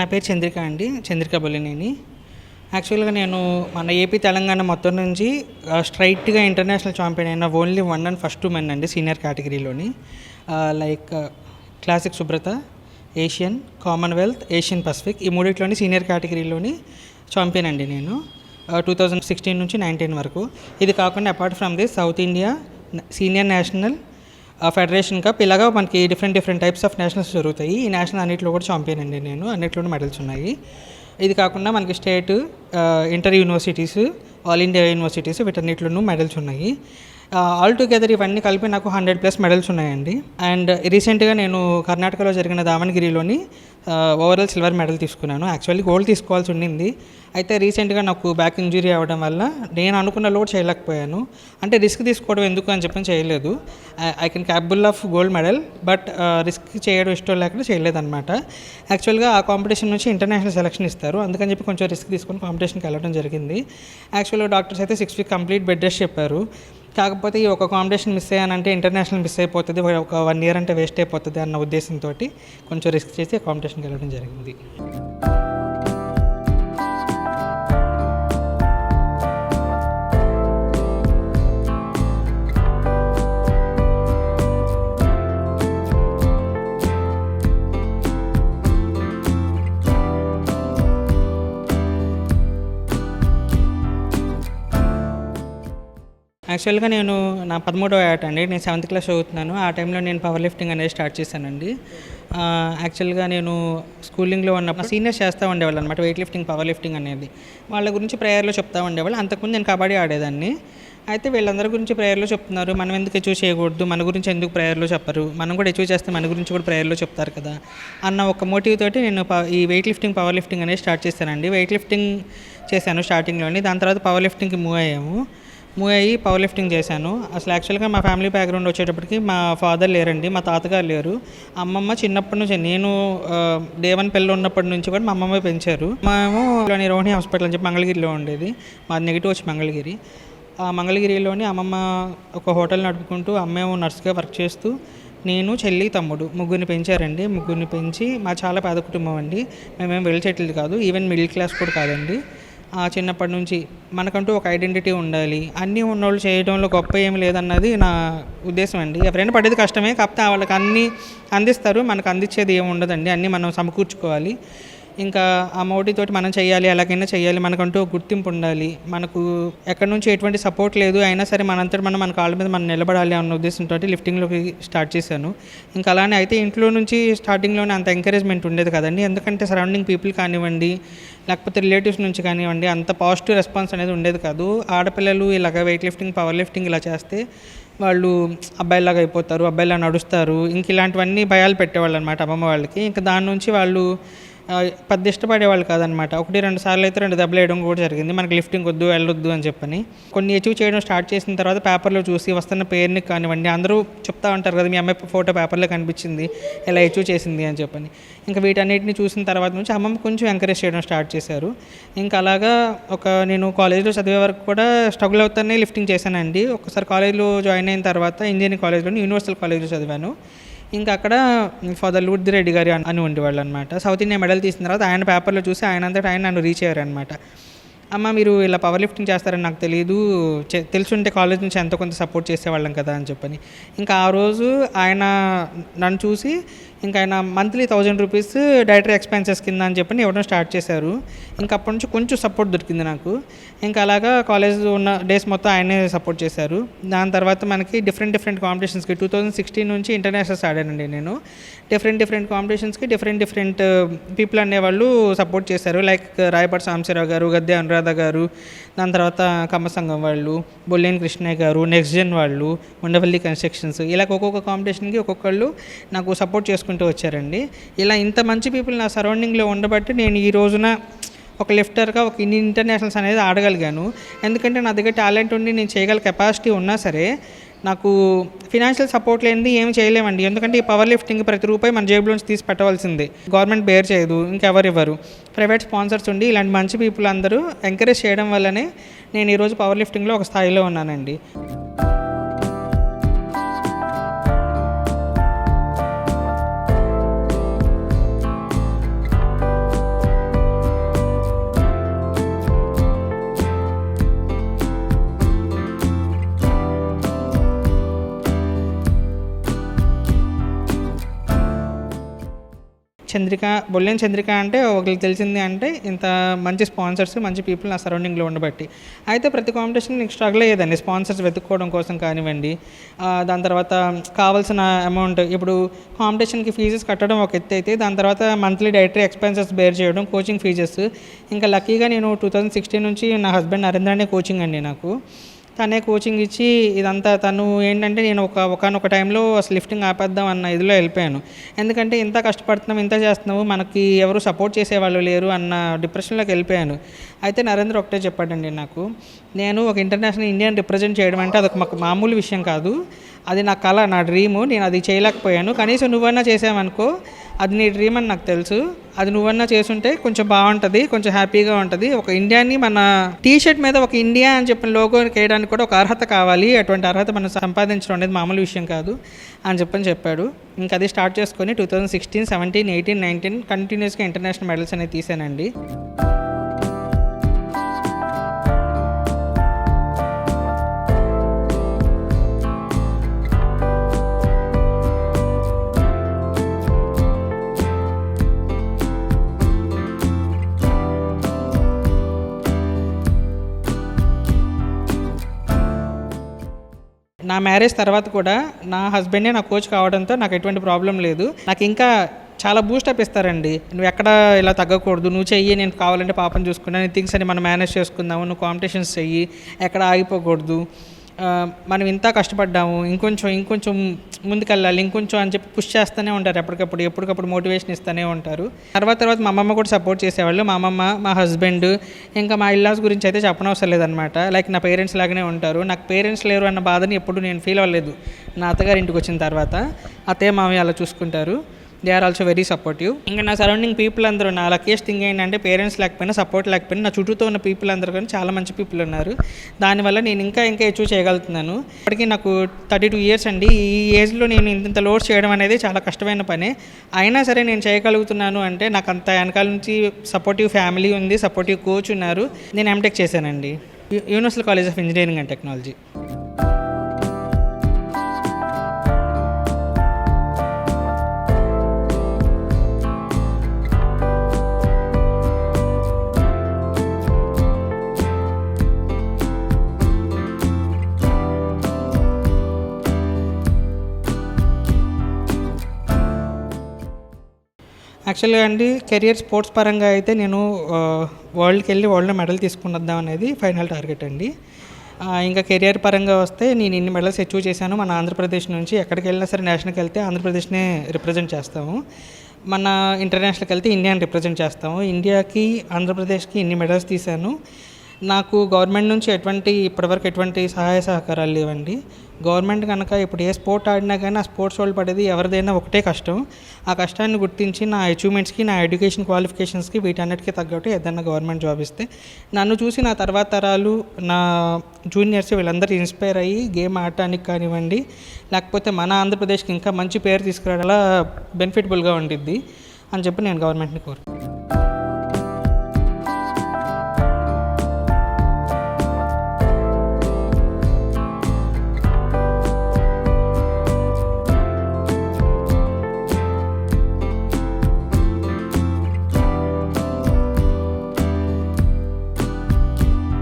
నా పేరు చంద్రిక అండి చంద్రిక బొలినేని. యాక్చువల్గా నేను మన ఏపీ తెలంగాణ మొత్తం నుంచి స్ట్రైట్గా ఇంటర్నేషనల్ ఛాంపియన్ అయిన only one and first men అండి సీనియర్ కేటగిరీలోని లైక్ క్లాసిక్ శుభ్రత ఏషియన్ కామన్వెల్త్ ఏషియన్ పసిఫిక్ ఈ మూడిట్లోని సీనియర్ కేటగిరీలోని ఛాంపియన్ అండి నేను. టూ థౌజండ్ సిక్స్టీన్ నుంచి నైన్టీన్ వరకు. ఇది కాకుండా apart from this South India senior national federation cup ఇలాగా మనకి different different types of nationals జరుగుతాయి. ఈ నేషనల్ అన్నింటిలో కూడా ఛాంపియన్ అండి నేను. అన్నింటిలోనూ మెడల్స్ ఉన్నాయి. ఇది కాకుండా మనకి state inter universities all India universities వీటన్నిటిలోనూ medals ఉన్నాయి. ఆల్ టుగెదర్ ఇవన్నీ కలిపి నాకు హండ్రెడ్ ప్లస్ మెడల్స్ ఉన్నాయండి. అండ్ రీసెంట్గా నేను కర్ణాటకలో జరిగిన దావణగిరిలోని ఓవరాల్ సిల్వర్ మెడల్ తీసుకున్నాను. యాక్చువల్లీ గోల్డ్ తీసుకోవాల్సి ఉండింది. అయితే రీసెంట్గా నాకు బ్యాక్ ఇంజురీ అవ్వడం వల్ల నేను అనుకున్న లోడ్ చేయలేకపోయాను. అంటే రిస్క్ తీసుకోవడం ఎందుకు అని చెప్పని చేయలేదు. I can capable of gold medal but risk చేయడం ఇష్టం లేకుండా చేయలేదన్నమాట. యాక్చువల్గా ఆ కాంపిటీషన్ నుంచి ఇంటర్నేషనల్ సెలక్షన్ ఇస్తారు. అందుకని చెప్పి కొంచెం రిస్క్ తీసుకొని కాంపిటీషన్కి వెళ్ళడం జరిగింది. యాక్చువల్గా డాక్టర్స్ అయితే six week complete bed rest చెప్పారు. కాకపోతే ఈ ఒక కాంపిటీషన్ మిస్ అయ్యానంటే ఇంటర్నేషనల్ మిస్ అయిపోతుంది. ఒక వన్ ఇయర్ అంటే వేస్ట్ అయిపోతుంది అన్న ఉద్దేశంతో కొంచెం రిస్క్ చేసి కాంపిటీషన్కి వెళ్ళడం జరిగింది. యాక్చువల్గా నేను నా పదమూడవ ఏట అండి. నేను సెవెంత్ క్లాస్ చదువుతున్నాను. ఆ టైంలో నేను పవర్ లిఫ్టింగ్ అనేది స్టార్ట్ చేశానండి. యాక్చువల్గా నేను స్కూలింగ్లో ఉన్నప్పుడు సీనియర్స్ చేస్తూ ఉండేవాళ్ళు అనమాట వెయిట్ లిఫ్టింగ్ పవర్ లిఫ్టింగ్ అనేది. వాళ్ళ గురించి ప్రేయర్లో చెప్తా ఉండేవాళ్ళు. అంతకుముందు నేను కబడ్డీ ఆడేదాన్ని. అయితే వీళ్ళందరి గురించి ప్రేయర్లో చెప్తున్నారు. మనం ఎందుకు అచీవ్ చేయకూడదు? మన గురించి ఎందుకు ప్రేయర్లో చెప్పరు? మనం కూడా అచీవ్ చేస్తే మన గురించి కూడా ప్రేయర్లో చెప్తారు కదా అన్న ఒక మోటివ్ తోటి నేను ఈ వెయిట్ లిఫ్టింగ్ పవర్ లిఫ్టింగ్ అనేది స్టార్ట్ చేశానండి. వెయిట్ లిఫ్టింగ్ చేశాను స్టార్టింగ్లోని. దాని తర్వాత పవర్ లిఫ్టింగ్కి మూవ్ అయ్యాము. మూవ్ అయ్యి పవర్ లిఫ్టింగ్ చేశాను. అసలు యాక్చువల్గా మా ఫ్యామిలీ బ్యాక్గ్రౌండ్ వచ్చేటప్పటికి మా ఫాదర్ లేరండి మా తాతగారు లేరు. అమ్మమ్మ చిన్నప్పటి నుంచి నేను దేవన్ పెళ్ళి ఉన్నప్పటి నుంచి కూడా మా అమ్మమ్మ పెంచారు. మేము రోహిణి హాస్పిటల్ అని చెప్పి మంగళగిరిలో ఉండేది. మాది నెగిటివ్ వచ్చి మంగళగిరి. ఆ మంగళగిరిలోని అమ్మమ్మ ఒక హోటల్ నడుపుకుంటూ అమ్మేమో నర్స్గా వర్క్ చేస్తూ నేను చెల్లి తమ్ముడు ముగ్గురిని పెంచారండి. ముగ్గురిని పెంచి మా చాలా పేద కుటుంబం అండి. మేమేం వెళ్ళి సెటిల్డ్ కాదు. ఈవెన్ మిడిల్ క్లాస్ కూడా కాదండి. చిన్నప్పటి నుంచి మనకంటూ ఒక ఐడెంటిటీ ఉండాలి. అన్నీ ఉన్నోళ్ళు చేయడంలో గొప్ప ఏమి లేదన్నది నా ఉద్దేశం అండి. ఎవరైనా పడేది కష్టమే కాకపోతే వాళ్ళకి అన్నీ అందిస్తారు మనకు అందించేది ఏమి ఉండదండి. అన్నీ మనం సమకూర్చుకోవాలి. ఇంకా ఆ మోటితోటి మనం చేయాలి ఎలాగైనా చేయాలి మనకంటూ గుర్తింపు ఉండాలి. మనకు ఎక్కడి నుంచి ఎటువంటి సపోర్ట్ లేదు అయినా సరే మనంతటి మనం మన కాళ్ళ మీద మనం నిలబడాలి అన్న ఉద్దేశంతో లిఫ్టింగ్లోకి స్టార్ట్ చేశాను. ఇంకా అలానే అయితే ఇంట్లో నుంచి స్టార్టింగ్లోనే అంత ఎంకరేజ్మెంట్ ఉండేది కదండి. ఎందుకంటే సరౌండింగ్ పీపుల్ కానివ్వండి లేకపోతే రిలేటివ్స్ నుంచి కానివ్వండి అంత పాజిటివ్ రెస్పాన్స్ అనేది ఉండేది కాదు. ఆడపిల్లలు ఇలాగ వెయిట్ లిఫ్టింగ్ పవర్ లిఫ్టింగ్ ఇలా చేస్తే వాళ్ళు అబ్బాయిలాగా అయిపోతారు అబ్బాయిలా నడుస్తారు. ఇంక ఇలాంటివన్నీ భయాలు పెట్టేవాళ్ళు అనమాట అమ్మమ్మ వాళ్ళకి. ఇంకా దాని నుంచి వాళ్ళు పెద్ద ఇష్టపడేవాళ్ళు కాదనమాట. ఒకటి రెండు సార్లు అయితే రెండు దెబ్బలు వేయడం కూడా జరిగింది. మనకి లిఫ్టింగ్ వద్దు వెళ్ళొద్దు అని చెప్పని. కొన్ని అచీవ్ చేయడం స్టార్ట్ చేసిన తర్వాత పేపర్లో చూసి వస్తున్న పేరుని కానివ్వండి అందరూ చెప్తా ఉంటారు కదా మీ అమ్మాయి ఫోటో పేపర్లో కనిపించింది ఇలా అచీవ్ చేసింది అని చెప్పని. ఇంకా వీటన్నిటిని చూసిన తర్వాత నుంచి అమ్మమ్మ కొంచెం ఎంకరేజ్ చేయడం స్టార్ట్ చేశారు. ఇంకా అలాగా ఒక నేను కాలేజ్లో చదివే వరకు కూడా స్ట్రగుల్ అవుతానే లిఫ్టింగ్ చేశానండి. ఒకసారి కాలేజ్లో జాయిన్ అయిన తర్వాత ఇంజనీరింగ్ కాలేజ్లో యూనివర్సల్ కాలేజ్లో చదివాను. ఇంకా అక్కడ ఫాదర్ లూడ్ది రెడ్డి గారి అని- ఉండేవాళ్ళు అనమాట సౌత్ ఇండియా మెడల్ తీసిన తర్వాత ఆయన పేపర్లో చూసి ఆయన అంతటా ఆయన నన్ను రీచ్ అయ్యారు అనమాట అమ్మ మీరు ఇలా పవర్ లిఫ్టింగ్ చేస్తారని నాకు తెలియదు తెలుసుంటే కాలేజ్ నుంచి ఎంతో కొంత సపోర్ట్ చేసేవాళ్ళం కదా అని చెప్పని. ఇంకా ఆ రోజు ఆయన నన్ను చూసి ఇంకా ఆయన monthly thousand rupees dietary expenses కింద అని చెప్పి ఇవ్వడం స్టార్ట్ చేశారు. ఇంకా అప్పటి నుంచి కొంచెం సపోర్ట్ దొరికింది నాకు. ఇంకా అలాగా కాలేజ్ ఉన్న డేస్ మొత్తం ఆయనే సపోర్ట్ చేశారు. దాని తర్వాత మనకి డిఫరెంట్ డిఫరెంట్ కాంపిటీషన్స్కి టూ థౌజండ్ సిక్స్టీన్ నుంచి ఇంటర్నేషనల్స్ ఆడానండి నేను. డిఫరెంట్ డిఫరెంట్ కాంపిటీషన్స్కి డిఫరెంట్ డిఫరెంట్ పీపుల్ అనేవాళ్ళు సపోర్ట్ చేశారు. లైక్ రాయపాటి సాంబశివరావు గారు గద్దె అనురాధ గారు దాని తర్వాత కమ్మసంగం వాళ్ళు బొల్లేని కృష్ణయ్య గారు నెక్స్ట్ జెన్ వాళ్ళు ఉండవల్లి కన్స్ట్రక్షన్స్ ఇలా ఒక్కొక్క కాంపిటీషన్కి ఒక్కొక్కళ్ళు నాకు సపోర్ట్ చేసుకుంటూ వచ్చారండి. ఇలా ఇంత మంచి పీపుల్ నా సరౌండింగ్లో ఉండబట్టి నేను ఈ రోజున ఒక లిఫ్టర్గా ఒక ఇన్ని ఇంటర్నేషనల్స్ అనేది ఆడగలిగాను. ఎందుకంటే నా దగ్గర టాలెంట్ ఉండి నేను చేయగల కెపాసిటీ ఉన్నా సరే నాకు ఫినాన్షియల్ సపోర్ట్ లేనిది ఏమి చేయలేమండి. ఎందుకంటే ఈ పవర్ లిఫ్టింగ్ ప్రతి రూపాయి మన జేబులోంచి తీసి పెట్టవలసిందే. గవర్నమెంట్ బేర్ చేయదు ఇంకెవరు ఇవ్వరు. ప్రైవేట్ స్పాన్సర్స్ ఉండి ఇలాంటి మంచి పీపుల్ అందరూ ఎంకరేజ్ చేయడం వల్లనే నేను ఈరోజు పవర్ లిఫ్టింగ్లో ఒక స్థాయిలో ఉన్నానండి. చంద్రిక బొల్లెన్ చంద్రిక అంటే ఒకరికి తెలిసింది అంటే ఇంత మంచి స్పాన్సర్స్ మంచి పీపుల్ నా సరౌండింగ్లో ఉండబట్టి. అయితే ప్రతి కాంపిటీషన్ నేను స్ట్రగుల్ అయ్యేదండి స్పాన్సర్స్ వెతుక్కోవడం కోసం కానివ్వండి దాని తర్వాత కావాల్సిన అమౌంట్ ఇప్పుడు కాంపిటీషన్కి ఫీజెస్ కట్టడం ఒక ఎత్తు అయితే దాని తర్వాత మంత్లీ డైటరీ ఎక్స్పెన్సెస్ బేర్ చేయడం కోచింగ్ ఫీజెస్ ఇంకా లక్కీగా నేను టూ థౌజండ్ సిక్స్టీన్ నుంచి నా హస్బెండ్ నరేంద్రనే కోచింగ్ అండి నాకు. తనే కోచింగ్ ఇచ్చి ఇదంతా తను ఏంటంటే నేను ఒక ఒకనొక టైంలో అసలు లిఫ్టింగ్ ఆపేద్దాం అన్న ఇదిలో వెళ్ళిపోయాను. ఎందుకంటే ఇంత కష్టపడుతున్నాం ఇంత చేస్తున్నావు మనకి ఎవరు సపోర్ట్ చేసేవాళ్ళు లేరు అన్న డిప్రెషన్లోకి వెళ్ళిపోయాను. అయితే నరేంద్ర ఒకటే చెప్పాడండి నాకు నేను ఒక ఇంటర్నేషనల్ ఇండియన్ రిప్రజెంట్ చేయడం అంటే అదొక మాకు మామూలు విషయం కాదు. అది నా కళ నా డ్రీము నేను అది చేయలేకపోయాను. కనీసం నువ్వన్నా చేసావనుకో అది నీ డ్రీమ్ అని నాకు తెలుసు. అది నువ్వన్నా చేసుంటే కొంచెం బాగుంటుంది కొంచెం హ్యాపీగా ఉంటుంది. ఒక ఇండియాని మన టీ షర్ట్ మీద ఒక ఇండియా అని చెప్పిన లోగో వేయడానికి కూడా ఒక అర్హత కావాలి. అటువంటి అర్హత మనం సంపాదించడం అనేది మామూలు విషయం కాదు అని చెప్పని చెప్పాడు. ఇంకా అది స్టార్ట్ చేసుకొని two thousand sixteen seventeen eighteen nineteen కంటిన్యూస్గా ఇంటర్నేషనల్ మెడల్స్ అనేది తీసానండి. నా మ్యారేజ్ తర్వాత కూడా నా హస్బెండే నా కోచ్ కావడంతో నాకు ఎటువంటి ప్రాబ్లం లేదు. నాకు ఇంకా చాలా బూస్టప్ ఇస్తారండి. నువ్వు ఎక్కడ ఇలా తగ్గకూడదు. నువ్వు చెయ్యి నేను కావాలంటే పాపం చూసుకున్నాను థింగ్స్ అని మనం మేనేజ్ చేసుకుందాము. నువ్వు కాంపిటీషన్స్ చెయ్యి. ఎక్కడ ఆగిపోకూడదు. మనం ఇంత కష్టపడ్డాము ఇంకొంచెం ఇంకొంచెం ముందుకెళ్ళాలి ఇంకొంచెం అని చెప్పి పుష్ చేస్తూనే ఉంటారు ఎప్పటికప్పుడు ఎప్పటికప్పుడు మోటివేషన్ ఇస్తూనే ఉంటారు. తర్వాత తర్వాత మా అమ్మమ్మ కూడా సపోర్ట్ చేసేవాళ్ళు. మా అమ్మమ్మ మా హస్బెండ్ ఇంకా మా ఇల్లాస్ గురించి అయితే చెప్పనవసరం లేదనమాట లైక్ నా పేరెంట్స్ లాగానే ఉంటారు. నాకు పేరెంట్స్ లేరు అన్న బాధని ఎప్పుడు నేను ఫీల్ అవ్వలేదు. నా అత్తగారి ఇంటికి వచ్చిన తర్వాత అత్తయ్య మామయ్య అలా చూసుకుంటారు. They are also very supportive ఇంకా నా సరౌండింగ్ పీపుల్ అందరూ నా లక్కీస్ట్ థింగ్ ఏంటంటే పేరెంట్స్ లేకపోయినా సపోర్ట్ లేకపోయినా నా చుట్టూతో ఉన్న పీపుల్ అందరూ కానీ చాలా మంచి పీపుల్ ఉన్నారు. దానివల్ల నేను ఇంకా ఇంకా అచీవ్ చేయగలుగుతున్నాను. ఇప్పటికీ నాకు థర్టీ టూ ఇయర్స్ అండి. ఈ ఏజ్లో నేను ఇంత లోడ్ చేయడం అనేది చాలా కష్టమైన పని. అయినా సరే నేను చేయగలుగుతున్నాను అంటే నాకు అంత వెనకాల నుంచి సపోర్టివ్ ఫ్యామిలీ ఉంది సపోర్టివ్ కోచ్ ఉన్నారు. నేను ఎంటెక్ చేశానండి. Universal college of engineering and technology యాక్చువల్గా అండి కెరియర్ స్పోర్ట్స్ పరంగా అయితే నేను వరల్డ్కి వెళ్ళి వరల్డ్ మెడల్ తీసుకుని అనేది ఫైనల్ టార్గెట్ అండి. ఇంకా కెరియర్ పరంగా వస్తే నేను ఇన్ని మెడల్స్ అచీవ్ చేశాను. మన ఆంధ్రప్రదేశ్ నుంచి ఎక్కడికి వెళ్ళినా సరే నేషనల్కి వెళ్తే ఆంధ్రప్రదేశ్నే రిప్రజెంట్ చేస్తాము. మన ఇంటర్నేషనల్కి వెళ్తే ఇండియాని రిప్రజెంట్ చేస్తాము. ఇండియాకి ఆంధ్రప్రదేశ్కి ఇన్ని మెడల్స్ తీశాను. నాకు గవర్నమెంట్ నుంచి ఎటువంటి ఇప్పటివరకు ఎటువంటి సహాయ సహకారాలు లేవండి. గవర్నమెంట్ కనుక ఇప్పుడు ఏ స్పోర్ట్ ఆడినా కానీ ఆ స్పోర్ట్స్ వాళ్ళు పడేది ఎవరిదైనా ఒకటే కష్టం. ఆ కష్టాన్ని గుర్తించి నా అచీవ్మెంట్స్కి నా ఎడ్యుకేషన్ క్వాలిఫికేషన్స్కి వీటన్నిటికీ తగ్గట్టు ఏదైనా గవర్నమెంట్ జాబ్ ఇస్తే నన్ను చూసి నా తర్వాత తరాలు నా జూనియర్స్ వీళ్ళందరూ ఇన్స్పైర్ అయ్యి గేమ్ ఆడటానికి కానివ్వండి లేకపోతే మన ఆంధ్రప్రదేశ్కి ఇంకా మంచి పేరు తీసుకురావడం బెనిఫిటబుల్గా ఉండిద్ది అని చెప్పి నేను గవర్నమెంట్ని కోరుకుంటాను